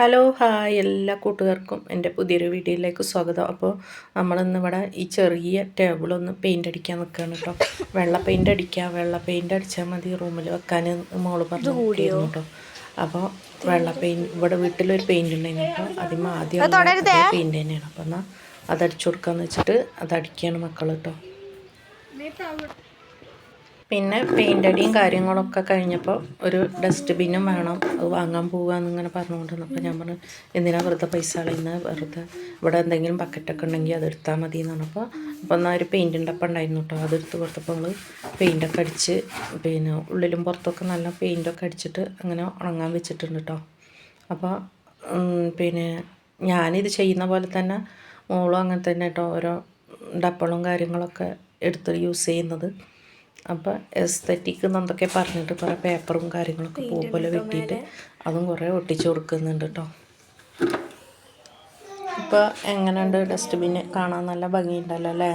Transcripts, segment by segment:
Hello hi എല്ലാ കൂട്ടുകാർക്കും എന്റെ പുതിയൊരു വീഡിയോയിലേക്ക് സ്വാഗതം. അപ്പോൾ നമ്മളിന്ന് ഇവിടെ ഈ ചെറിയ ടേബിളൊന്ന് പെയിന്റ് അടിക്കാൻ നിൽക്കുകയാണ് കേട്ടോ. വെള്ള പെയിന്റ് അടിക്കുക വെള്ള പെയിന്റ് അടിച്ചാൽ മതി റൂമിൽ വെക്കാൻ മോൾ പറഞ്ഞു കൂടിയിരുന്നു കേട്ടോ. അപ്പോൾ വെള്ള പെയിന്റ് ഇവിടെ വീട്ടിലൊരു പെയിന്റ് ഉണ്ടായിരുന്നു. അപ്പോൾ അതിന് ആദ്യം പെയിന്റ് തന്നെയാണ്. അപ്പോൾ എന്നാൽ അതടിച്ചു കൊടുക്കാന്ന് വെച്ചിട്ട് അതടിക്കുകയാണ് മക്കൾ കേട്ടോ. പിന്നെ പെയിന്റ് അടിയും കാര്യങ്ങളൊക്കെ കഴിഞ്ഞപ്പോൾ ഒരു ഡസ്റ്റ്ബിന്നും വേണം. അത് വാങ്ങാൻ പോകാമെന്നിങ്ങനെ പറഞ്ഞുകൊണ്ടിരുന്നപ്പോൾ ഞാൻ പറഞ്ഞു എന്തിനാ വെറുതെ പൈസ കളയുന്ന? വെറുതെ ഇവിടെ എന്തെങ്കിലും ബക്കറ്റൊക്കെ ഉണ്ടെങ്കിൽ അത് എടുത്താൽ മതി എന്ന് പറഞ്ഞപ്പോൾ അപ്പോൾ എന്നാൽ ഒരു പെയിന്റിന്റെ അപ്പം ഉണ്ടായിരുന്നു കേട്ടോ അതെടുത്ത് കൊടുത്തപ്പോൾ നമ്മൾ പെയിന്റൊക്കെ അടിച്ച് പിന്നെ ഉള്ളിലും പുറത്തൊക്കെ നല്ല പെയിന്റൊക്കെ അടിച്ചിട്ട് അങ്ങനെ ഉണങ്ങാൻ വെച്ചിട്ടുണ്ട് കേട്ടോ അപ്പോൾ പിന്നെ ഞാനിത് ചെയ്യുന്ന പോലെ തന്നെ മോളും അങ്ങനെ തന്നെ കേട്ടോ ഓരോ ഡപ്പളും കാര്യങ്ങളൊക്കെ എടുത്ത് യൂസ് ചെയ്യുന്നത്. അപ്പോൾ എസ്തറ്റിക് എന്നൊക്കെ പറഞ്ഞിട്ട് കുറേ പേപ്പറും കാര്യങ്ങളൊക്കെ പൂ പോലെ വെട്ടിയിട്ട് അതും കുറേ ഒട്ടിച്ചു കൊടുക്കുന്നുണ്ട് കേട്ടോ ഇപ്പോൾ എങ്ങനെയുണ്ട് ഡസ്റ്റ്ബിൻ കാണാൻ നല്ല ഭംഗിയുണ്ടല്ലോ അല്ലേ?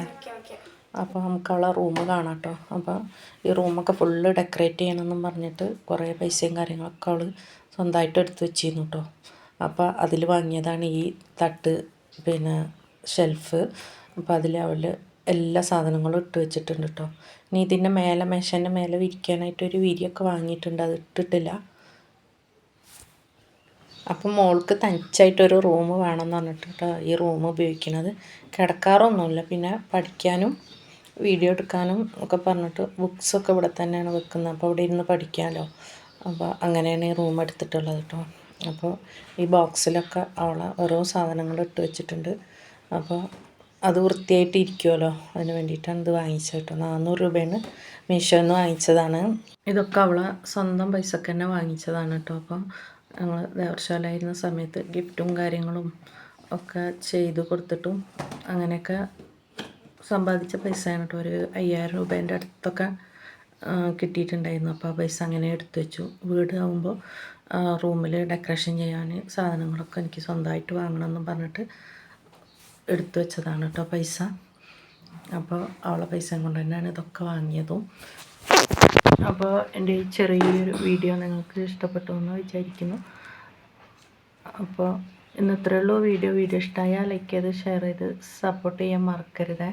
അപ്പോൾ നമുക്ക് അവളെ റൂം കാണാം കേട്ടോ അപ്പോൾ ഈ റൂമൊക്കെ ഫുള്ള് ഡെക്കറേറ്റ് ചെയ്യണമെന്നും പറഞ്ഞിട്ട് കുറേ പൈസയും കാര്യങ്ങളൊക്കെ അവൾ സ്വന്തമായിട്ട് എടുത്ത് വെച്ചിരുന്നു കേട്ടോ അപ്പോൾ അതിൽ വാങ്ങിയതാണ് ഈ തട്ട് പിന്നെ ഷെൽഫ് അപ്പോൾ അതിൽ അവൾ എല്ലാ സാധനങ്ങളും ഇട്ട് വെച്ചിട്ടുണ്ട് കേട്ടോ ഇനി ഇതിന്റെ മേലെ മേശന്റെ മേലെ വിരിക്കാനായിട്ട് ഒരു വിരിയൊക്കെ വാങ്ങിയിട്ടുണ്ട്. അത് ഇട്ടിട്ടില്ല. അപ്പം മോൾക്ക് തനിച്ചായിട്ടൊരു റൂം വേണമെന്ന് പറഞ്ഞിട്ട് കേട്ടോ ഈ റൂം ഉപയോഗിക്കുന്നത് കിടക്കാറൊന്നുമില്ല. പിന്നെ പഠിക്കാനും വീഡിയോ എടുക്കാനും ഒക്കെ പറഞ്ഞിട്ട് ബുക്സൊക്കെ ഇവിടെ തന്നെയാണ് വെക്കുന്നത്. അപ്പോൾ അവിടെ ഇരുന്ന് പഠിക്കാമല്ലോ അപ്പോൾ അങ്ങനെയാണ് ഈ റൂം എടുത്തിട്ടുള്ളത് കേട്ടോ അപ്പോൾ ഈ ബോക്സിലൊക്കെ അവളെ ഓരോ സാധനങ്ങൾ ഇട്ട് വെച്ചിട്ടുണ്ട്. അപ്പോൾ അത് വൃത്തിയായിട്ട് ഇരിക്കുമല്ലോ അതിന് വേണ്ടിയിട്ടാണ് ഇത് വാങ്ങിച്ചത് കേട്ടോ. നാനൂറ് രൂപയാണ് മീഷോയിൽ നിന്ന് വാങ്ങിച്ചതാണ്. ഇതൊക്കെ അവളെ സ്വന്തം പൈസക്ക് തന്നെ വാങ്ങിച്ചതാണ് കേട്ടോ. അപ്പോൾ ഞങ്ങൾ ദേവർശാലായിരുന്ന സമയത്ത് ഗിഫ്റ്റും കാര്യങ്ങളും ഒക്കെ ചെയ്ത് കൊടുത്തിട്ടും അങ്ങനെയൊക്കെ സമ്പാദിച്ച പൈസയാണ് കേട്ടോ. ഒരു അയ്യായിരം രൂപേന്റെ അടുത്തൊക്കെ കിട്ടിയിട്ടുണ്ടായിരുന്നു. അപ്പോൾ ആ പൈസ അങ്ങനെ എടുത്തു വെച്ചു. വീട് ആകുമ്പോൾ റൂമിൽ ഡെക്കറേഷൻ ചെയ്യാൻ സാധനങ്ങളൊക്കെ എനിക്ക് സ്വന്തമായിട്ട് വാങ്ങണമെന്നും പറഞ്ഞിട്ട് എടുത്തു വെച്ചതാണ് കേട്ടോ പൈസ. അപ്പോൾ അവളെ പൈസ കൊണ്ട് തന്നെയാണ് ഇതൊക്കെ വാങ്ങിയതും. അപ്പോൾ എന്റെ ഈ ചെറിയൊരു വീഡിയോ നിങ്ങൾക്ക് ഇഷ്ടപ്പെട്ടു എന്ന് വിചാരിക്കുന്നു. അപ്പോൾ ഇന്ന് ഇത്രയേ ഉള്ളൂ. വീഡിയോ വീഡിയോ ഇഷ്ടമായാൽ ലൈക്ക് ചെയ്ത് ഷെയർ ചെയ്ത് സപ്പോർട്ട് ചെയ്യാൻ മറക്കരുതേ.